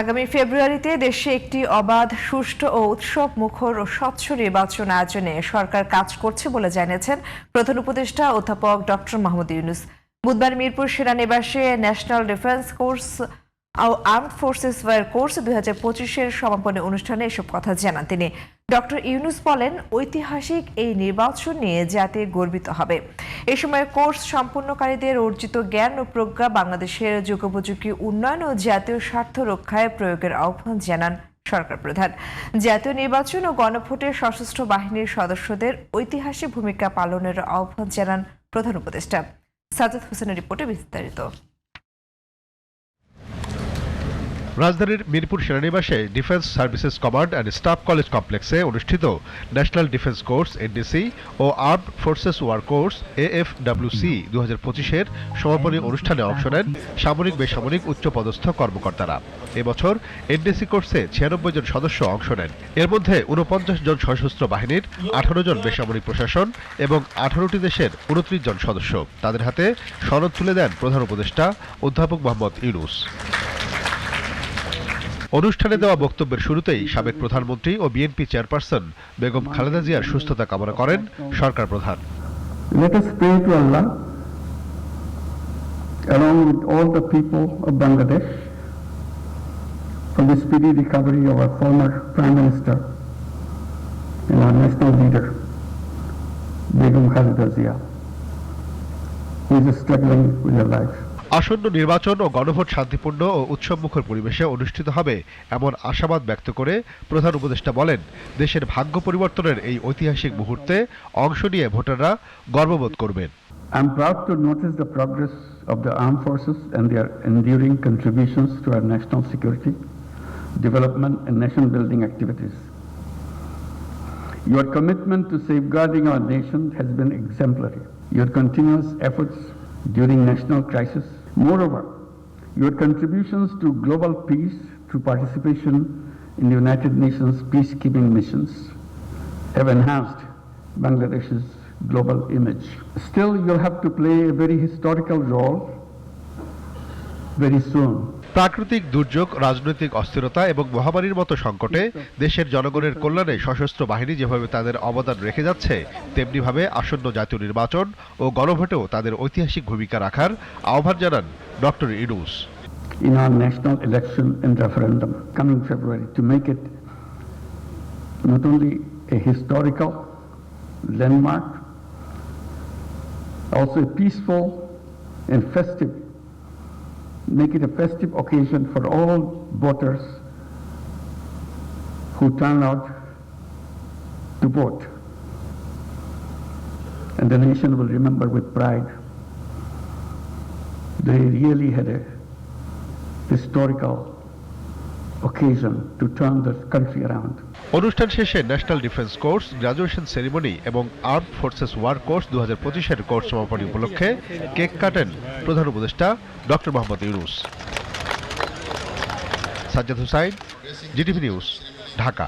আগামী ফেব্রুয়ারিতে দেশে একটি অবাধ, সুষ্ঠু ও উৎসব মুখর ও স্বচ্ছ নির্বাচন আয়োজনে সরকার কাজ করছে বলে জানিয়েছেন প্রধান উপদেষ্টা অধ্যাপক ডক্টর মাহমুদ ইউনুস। বুধবার মিরপুর সেনানিবাসে national defence course armed forces war course দুই হাজার পঁচিশের সমাপনী অনুষ্ঠানে এসব কথা জানান তিনি। ডক্টর ইউনুস বলেন, ঐতিহাসিক এই নির্বাচন নিয়ে জাতি গর্বিত হবে। এ সময় কোর্স সম্পূর্ণকারীদের অর্জিত জ্ঞান ও প্রজ্ঞা বাংলাদেশের যুগোপযোগী উন্নয়ন ও জাতীয় স্বার্থ রক্ষায় প্রয়োগের আহ্বান জানান সরকার প্রধান। জাতীয় নির্বাচন ও গণভোটে সশস্ত্র বাহিনীর সদস্যদের ঐতিহাসিক ভূমিকা পালনের আহ্বান জানান প্রধান উপদেষ্টা। সাজাদ হোসেনের রিপোর্টে বিস্তারিত। রাজধানীর মিরপুর সেনানিবাসে defence services command and staff college কমপ্লেক্সে অনুষ্ঠিত ন্যাশনাল ডিফেন্স কোর্স, এনডিসি, ও armed forces war course AFWC দু হাজার পঁচিশের সমাপনী অনুষ্ঠানে অংশ নেন সামরিক বেসামরিক উচ্চপদস্থ কর্মকর্তারা। এবছর এনডিসি কোর্সে ছিয়ানব্বই জন সদস্য অংশ নেন। এর মধ্যে উনপঞ্চাশ জন সশস্ত্র বাহিনীর, আঠারো জন বেসামরিক প্রশাসন এবং আঠারোটি দেশের উনত্রিশ জন সদস্য। তাদের হাতে সনদ তুলে দেন প্রধান উপদেষ্টা অধ্যাপক মোহাম্মদ ইউনুস। অনুষ্ঠানে দেওয়া বক্তব্যের শুরুতেই সাবেক প্রধানমন্ত্রী ও বিএনপি চেয়ারপারসন বেগম খালেদা জিয়ার সুস্থতা কামনা করেন সরকার প্রধান Let along with all the people of Bangladesh, for the speedy recovery of our former Prime Minister and our national leader, Begum Zia, who is struggling with her life. আসন্ন নির্বাচন ও গণভোট শান্তিপূর্ণ ও উৎসবমুখর পরিবেশে অনুষ্ঠিত হবে এমন আশাবাদ ব্যক্ত করে প্রধান উপদেষ্টা বলেন দেশের ভাগ্য পরিবর্তনের এই ঐতিহাসিক মুহূর্তে অংশ নিয়ে ভোটাররা গর্ববোধ করবেন I'm proud to notice the progress of the armed forces and their enduring contributions to our national security, development and nation-building activities. Your commitment to safeguarding our nation has been exemplary. Your continuous efforts during national crisis. Moreover, your contributions to global peace through participation in the United Nations peacekeeping missions have enhanced Bangladesh's global image. Still, you'll have to play a very historical role very soon. প্রাকৃতিক দুর্যোগ রাজনৈতিক অস্থিরতা এবং মহামারীর মতো সংকটে দেশের জনগণের কল্যাণে সশস্ত্র বাহিনী যেভাবে তাদের অবদান রেখে যাচ্ছে তেমনিভাবে আসন্ন জাতীয় নির্বাচন ও গণভোটেও তাদের ঐতিহাসিক ভূমিকা রাখার আহ্বান জানান ডক্টর ইডুস in our national election and referendum coming February to make it not only a historical landmark, also a peaceful and festive, make it a festive occasion for all voters who turn out to vote. And the nation will remember with pride they really had a historical occasion to turn the country around. অনুষ্ঠান শেষে national defence course, graduation ceremony এবং arm forces war course দু হাজার পঁচিশের course সমাপনী উপলক্ষে cake কাটেন প্রধান উপদেষ্টা doctor Mohammad Yunus. Sajjad Hussain, GTV news, Dhaka.